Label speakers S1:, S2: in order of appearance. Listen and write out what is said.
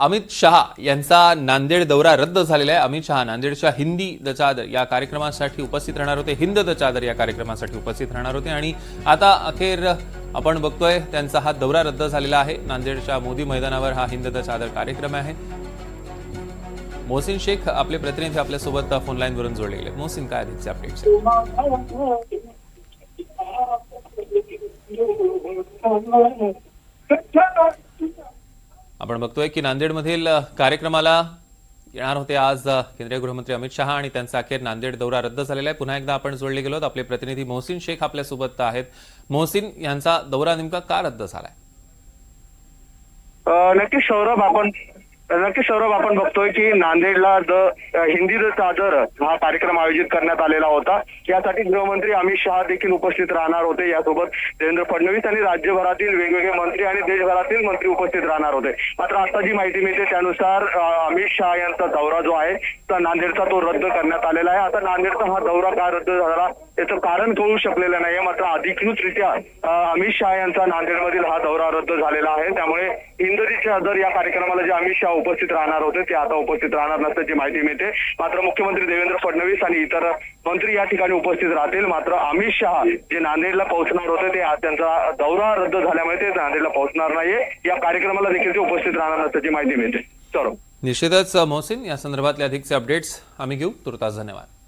S1: अमित शहा यांचा नांदेड दौरा रद्द झालेला आहे. अमित शहा नांदेडच्या हिंदी द चादर या कार्यक्रमासाठी उपस्थित राहणार होते. हिंद द चादर या कार्यक्रमासाठी उपस्थित राहणार होते. आणि आता अखेर आपण बघतोय त्यांचा हा दौरा रद्द झालेला आहे. नांदेडच्या मोदी मैदानावर हा हिंद द चादर कार्यक्रम आहे. मोहसिन शेख आपले प्रतिनिधी आपल्यासोबत फोनलाईनवरून जोडले गेले. मोहसिन काय अधिकचे अपडेट्स आपण बघतोय की नांदेडमधील कार्यक्रमाला येणार होते आज केंद्रीय गृहमंत्री अमित शहा आणि त्यांचा अखेर नांदेड दौरा रद्द झालेला आहे. पुन्हा एकदा आपण जोडले गेलो आपले प्रतिनिधी मोहसिन शेख आपल्यासोबत आहेत. मोहसिन यांचा दौरा नेमका का रद्द झालाय?
S2: नक्की सौरभ आपण नक्की सौरभ आपण बघतोय की नांदेडला द हिंदी द चादर हा कार्यक्रम आयोजित करण्यात आलेला होता. यासाठी गृहमंत्री अमित शहा देखील उपस्थित राहणार होते. यासोबत देवेंद्र फडणवीस आणि राज्यभरातील वेगवेगळे मंत्री आणि देशभरातील मंत्री उपस्थित राहणार होते. मात्र आता जी माहिती मिळते त्यानुसार अमित शहा यांचा दौरा जो आहे तर नांदेडचा तो रद्द करण्यात आलेला आहे. आता नांदेडचा हा दौरा का रद्द झाला याचं कारण कळू शकलेलं नाहीये. मात्र अधिकृतरित्या अमित शहा यांचा नांदेडमधील हा दौरा रद्द झालेला आहे. त्यामुळे हिंदची चादर या कार्यक्रमाला जे अमित शहा उपस्थित राहणार होते. ते आता उपस्थित राहणार नसल्याची माहिती मिळते. मात्र मुख्यमंत्री देवेंद्र फडणवीस आणि इतर मंत्री या ठिकाणी उपस्थित राहतील. मात्र अमित शहा जे नांदेडला पोहोचणार होते ते आज त्यांचा दौरा रद्द झाल्यामुळे ते नांदेडला पोहोचणार नाहीये. या कार्यक्रमाला देखील ते उपस्थित राहणार नसल्याची माहिती मिळते. चलो.
S1: निश्चितच मोहसिन या संदर्भातले अधिकचे अपडेट्स आम्ही घेऊ. तुर्तास धन्यवाद.